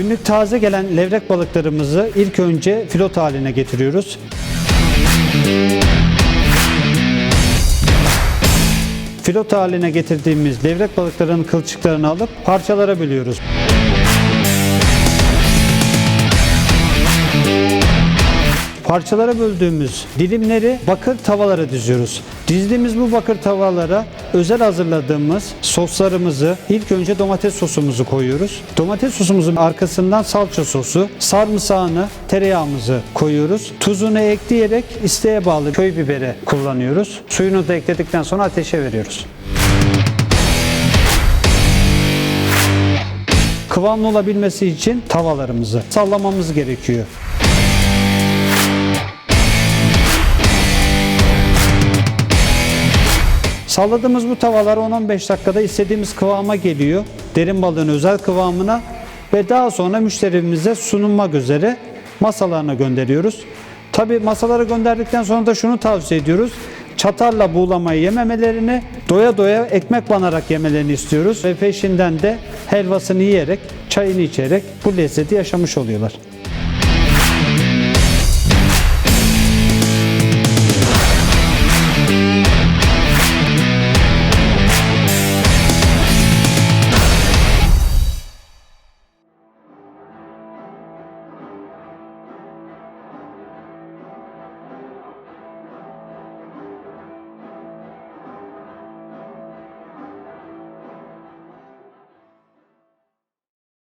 Günlük taze gelen levrek balıklarımızı ilk önce filot haline getiriyoruz. Filot haline getirdiğimiz levrek balıklarının kılçıklarını alıp parçalara bölüyoruz. Parçalara böldüğümüz dilimleri bakır tavalara diziyoruz. Dizdiğimiz bu bakır tavalara özel hazırladığımız soslarımızı ilk önce domates sosumuzu koyuyoruz. Domates sosumuzun arkasından salça sosu, sarımsağını, tereyağımızı koyuyoruz. Tuzunu ekleyerek isteğe bağlı köy biberi kullanıyoruz. Suyunu da ekledikten sonra ateşe veriyoruz. Kıvamlı olabilmesi için tavalarımızı sallamamız gerekiyor. Salladığımız bu tavalar 10-15 dakikada istediğimiz kıvama geliyor. Derin balığın özel kıvamına ve daha sonra müşterimize sunulmak üzere masalarına gönderiyoruz. Tabi masalara gönderdikten sonra da şunu tavsiye ediyoruz. Çatalla buğulamayı yememelerini, doya doya ekmek banarak yemelerini istiyoruz. Ve peşinden de helvasını yiyerek, çayını içerek bu lezzeti yaşamış oluyorlar.